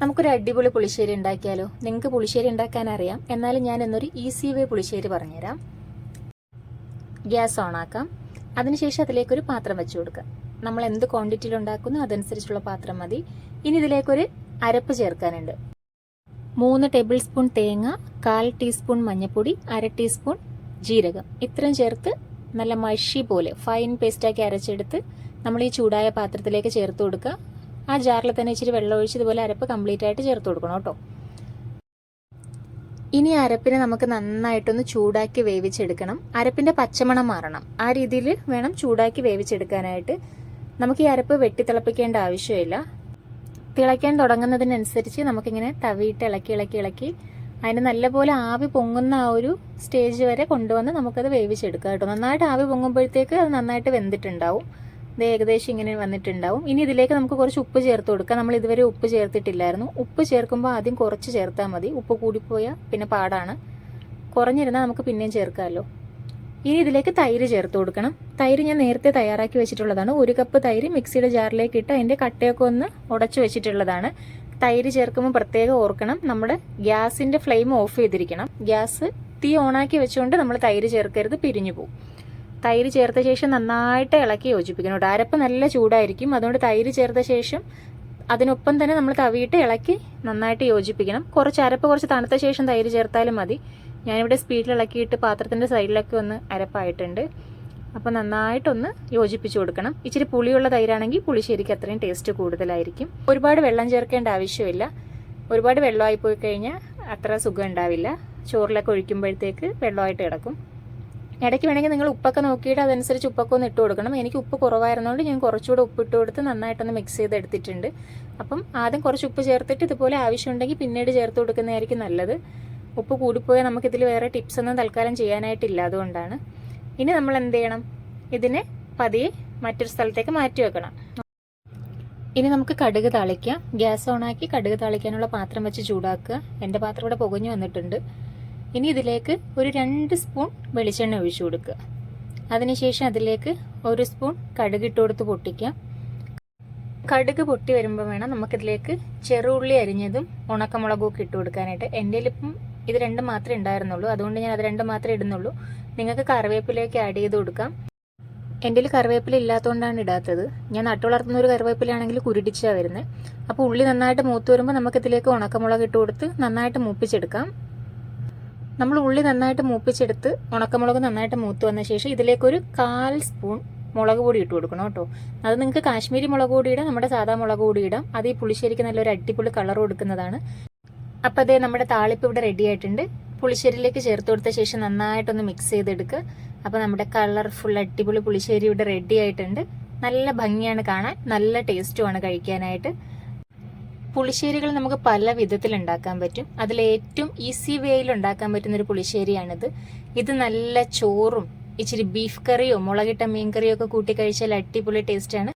നമുക്കൊരു അടിപൊളി പുളിശ്ശേരി ഉണ്ടാക്കിയാലോ? നിങ്ങൾക്ക് പുളിശ്ശേരി ഉണ്ടാക്കാൻ അറിയാം. എന്നാലും ഞാൻ ഇന്നൊരു ഈസി വേ പുളിശ്ശേരി പറഞ്ഞുതരാം. ഗ്യാസ് ഓണാക്കാം അതിനുശേഷം അതിലേക്കൊരു പാത്രം വെച്ചു കൊടുക്കാം. നമ്മൾ എന്ത് ക്വാണ്ടിറ്റിയിൽ ഉണ്ടാക്കുന്നു അതനുസരിച്ചുള്ള പാത്രം മതി. ഇനി ഇതിലേക്കൊരു അരപ്പ് ചേർക്കാനുണ്ട്. മൂന്ന് ടേബിൾ സ്പൂൺ തേങ്ങ കാൽ ടീസ്പൂൺ മഞ്ഞൾപ്പൊടി അര ടീസ്പൂൺ ജീരകം. ഇത്രയും ചേർത്ത് നല്ല മഷി പോലെ ഫൈൻ പേസ്റ്റാക്കി അരച്ചെടുത്ത് നമ്മൾ ഈ ചൂടായ പാത്രത്തിലേക്ക് ചേർത്ത് കൊടുക്കുക. ആ ജാറിൽ തന്നെ ഇച്ചിരി വെള്ളം ഒഴിച്ച് ഇതുപോലെ അരപ്പ് കംപ്ലീറ്റ് ആയിട്ട് ചേർത്ത് കൊടുക്കണം കേട്ടോ. ഇനി അരപ്പിനെ നമുക്ക് നന്നായിട്ടൊന്ന് ചൂടാക്കി വേവിച്ചെടുക്കണം. അരപ്പിന്റെ പച്ചമണം മാറണം. ആ രീതിയിൽ വേണം ചൂടാക്കി വേവിച്ചെടുക്കാനായിട്ട്. നമുക്ക് ഈ അരപ്പ് വെട്ടി തിളപ്പിക്കേണ്ട ആവശ്യമില്ല. തിളയ്ക്കാൻ തുടങ്ങുന്നതിനനുസരിച്ച് നമുക്കിങ്ങനെ തവിയിട്ട് ഇളക്കി ഇളക്കി ഇളക്കി അതിന് നല്ലപോലെ ആവി പൊങ്ങുന്ന ആ ഒരു സ്റ്റേജ് വരെ കൊണ്ടുവന്ന് നമുക്കത് വേവിച്ചെടുക്കാം കേട്ടോ. നന്നായിട്ട് ആവി പൊങ്ങുമ്പോഴത്തേക്ക് അത് നന്നായിട്ട് വെന്തിട്ടുണ്ടാവും. ഇത് ഏകദേശം ഇങ്ങനെ വന്നിട്ടുണ്ടാവും. ഇനി ഇതിലേക്ക് നമുക്ക് കുറച്ച് ഉപ്പ് ചേർത്ത് കൊടുക്കാം. നമ്മൾ ഇതുവരെ ഉപ്പ് ചേർത്തിട്ടില്ലായിരുന്നു. ഉപ്പ് ചേർക്കുമ്പോൾ ആദ്യം കുറച്ച് ചേർത്താൽ മതി. ഉപ്പ് കൂടിപ്പോയാൽ പിന്നെ പാടാണ്. കുറഞ്ഞിരുന്നാൽ നമുക്ക് പിന്നെയും ചേർക്കാമല്ലോ. ഇനി ഇതിലേക്ക് തൈര് ചേർത്ത് കൊടുക്കണം. തൈര് ഞാൻ നേരത്തെ തയ്യാറാക്കി വെച്ചിട്ടുള്ളതാണ്. ഒരു കപ്പ് തൈര് മിക്സിയുടെ ജാറിലേക്ക് ഇട്ട് അതിന്റെ കട്ടയൊക്കെ ഒന്ന് ഉടച്ചു വെച്ചിട്ടുള്ളതാണ്. തൈര് ചേർക്കുമ്പോൾ പ്രത്യേകം ഓർക്കണം. നമ്മുടെ ഗ്യാസിന്റെ ഫ്ലെയിം ഓഫ് ചെയ്തിരിക്കണം. ഗ്യാസ് തീ ഓണാക്കി വെച്ചുകൊണ്ട് നമ്മൾ തൈര് ചേർക്കരുത്. പിരിഞ്ഞു പോകും തൈര് ചേർത്ത ശേഷം നന്നായിട്ട് ഇളക്കി യോജിപ്പിക്കണം കേട്ടോ. അരപ്പ് നല്ല ചൂടായിരിക്കും. അതുകൊണ്ട് തൈര് ചേർത്ത ശേഷം അതിനൊപ്പം തന്നെ നമ്മൾ തവിയിട്ട് ഇളക്കി നന്നായിട്ട് യോജിപ്പിക്കണം. കുറച്ച് അരപ്പ് കുറച്ച് തണുത്ത ശേഷം തൈര് ചേർത്താലും മതി. ഞാനിവിടെ സ്പീഡിൽ ഇളക്കിയിട്ട് പാത്രത്തിന്റെ സൈഡിലൊക്കെ ഒന്ന് അരപ്പായിട്ടുണ്ട്. അപ്പോൾ നന്നായിട്ടൊന്ന് യോജിപ്പിച്ച് കൊടുക്കണം. ഇച്ചിരി പുളിയുള്ള തൈരാണെങ്കിൽ പുളിശ്ശേരിക്ക് അത്രയും ടേസ്റ്റ് കൂടുതലായിരിക്കും. ഒരുപാട് വെള്ളം ചേർക്കേണ്ട ആവശ്യമില്ല. ഒരുപാട് വെള്ളമായി പോയി കഴിഞ്ഞാൽ അത്ര സുഖം ഉണ്ടാവില്ല. ചോറിലൊക്കെ ഒഴിക്കുമ്പോഴത്തേക്ക് വെള്ളമായിട്ട് കിടക്കും. ഇടയ്ക്ക് വേണമെങ്കിൽ നിങ്ങൾ ഉപ്പൊക്കെ നോക്കിയിട്ട് അതനുസരിച്ച് ഉപ്പൊക്കെ ഒന്ന് ഇട്ട് കൊടുക്കണം. എനിക്ക് ഉപ്പ് കുറവായിരുന്നതുകൊണ്ട് ഞാൻ കുറച്ചുകൂടെ ഉപ്പ് ഇട്ട് കൊടുത്ത് നന്നായിട്ടൊന്ന് മിക്സ് ചെയ്ത് എടുത്തിട്ടുണ്ട്. അപ്പം ആദ്യം കുറച്ച് ഉപ്പ് ചേർത്തിട്ട് ഇതുപോലെ ആവശ്യമുണ്ടെങ്കിൽ പിന്നീട് ചേർത്ത് കൊടുക്കുന്നതായിരിക്കും നല്ലത്. ഉപ്പ് കൂടിപ്പോയാൽ നമുക്കിതിൽ വേറെ ടിപ്സ് ഒന്നും തൽക്കാലം ചെയ്യാനായിട്ടില്ല അതുകൊണ്ടാണ്. ഇനി നമ്മൾ എന്ത് ചെയ്യണം? ഇതിനെ പതിയെ മറ്റൊരു സ്ഥലത്തേക്ക് മാറ്റി വെക്കണം. ഇനി നമുക്ക് കടുക് താളിക്കാം. ഗ്യാസ് ഓണാക്കി കടുക് താളിക്കാനുള്ള പാത്രം വെച്ച് ചൂടാക്കുക. എന്റെ പാത്രം ഇവിടെ പുകഞ്ഞു വന്നിട്ടുണ്ട്. ഇനി ഇതിലേക്ക് ഒരു രണ്ട് സ്പൂൺ വെളിച്ചെണ്ണ ഒഴിച്ചു കൊടുക്കുക. അതിനുശേഷം അതിലേക്ക് ഒരു സ്പൂൺ കടുക് ഇട്ട് കൊടുത്ത് പൊട്ടിക്കാം കടുക് പൊട്ടി വരുമ്പോൾ വേണം നമുക്കിതിലേക്ക് ചെറുള്ളി അരിഞ്ഞതും ഉണക്കമുളകും ഒക്കെ ഇട്ട് കൊടുക്കാനായിട്ട്. എന്റെ ഇപ്പം ഇത് രണ്ടും മാത്രമേ ഉണ്ടായിരുന്നുള്ളൂ. അതുകൊണ്ട് ഞാൻ അത് രണ്ടും മാത്രമേ ഇടുന്നുള്ളൂ. നിങ്ങൾക്ക് കറിവേപ്പിലേക്ക് ആഡ് ചെയ്ത് കൊടുക്കാം. എന്റെ കറിവേപ്പില ഇല്ലാത്തതുകൊണ്ടാണ് ഇടാത്തത്. ഞാൻ നട്ടുവളർത്തുന്ന ഒരു കറിവേപ്പിലയാണെങ്കിൽ കുരുടിച്ചാണ് വരുന്നത്. അപ്പോൾ ഉള്ളി നന്നായിട്ട് മൂത്ത് വരുമ്പോൾ നമുക്കിതിലേക്ക് ഉണക്കമുളക് ഇട്ട് കൊടുത്ത് നന്നായിട്ട് മൂപ്പിച്ചെടുക്കാം. നമ്മൾ ഉള്ളി നന്നായിട്ട് മൂപ്പിച്ചെടുത്ത് ഉണക്കമുളക് നന്നായിട്ട് മൂത്ത് വന്ന ശേഷം ഇതിലേക്കൊരു കാൽ സ്പൂൺ മുളക് പൊടി ഇട്ട് കൊടുക്കണം കേട്ടോ. അത് നിങ്ങൾക്ക് കാശ്മീരി മുളക് പൊടി ഇടാം നമ്മുടെ സാധാ മുളക് പൊടി ഇടാം. അത് ഈ പുളിശ്ശേരിക്ക് നല്ലൊരു അടിപൊളി കളർ കൊടുക്കുന്നതാണ്. അപ്പോൾ അതേ നമ്മുടെ താളിപ്പ് ഇവിടെ റെഡി ആയിട്ടുണ്ട്. പുളിശ്ശേരിയിലേക്ക് ചേർത്ത് കൊടുത്ത ശേഷം നന്നായിട്ടൊന്ന് മിക്സ് ചെയ്തെടുക്കുക അപ്പോൾ നമ്മുടെ കളർഫുൾ അടിപൊളി പുളിശ്ശേരി ഇവിടെ റെഡി ആയിട്ടുണ്ട്. നല്ല ഭംഗിയാണ് കാണാൻ നല്ല ടേസ്റ്റുമാണ് കഴിക്കാനായിട്ട്. പുളിശ്ശേരികൾ നമുക്ക് പല വിധത്തിൽ ഉണ്ടാക്കാൻ പറ്റും. അതിൽ ഏറ്റവും ഈസി വേയിൽ ഉണ്ടാക്കാൻ പറ്റുന്ന ഒരു പുളിശ്ശേരിയാണിത്. ഇത് നല്ല ചോറും ഇച്ചിരി ബീഫ് കറിയോ മുളകിട്ട മീൻ കറിയോ ഒക്കെ കൂട്ടി കഴിച്ചാൽ അടിപൊളി ടേസ്റ്റാണ്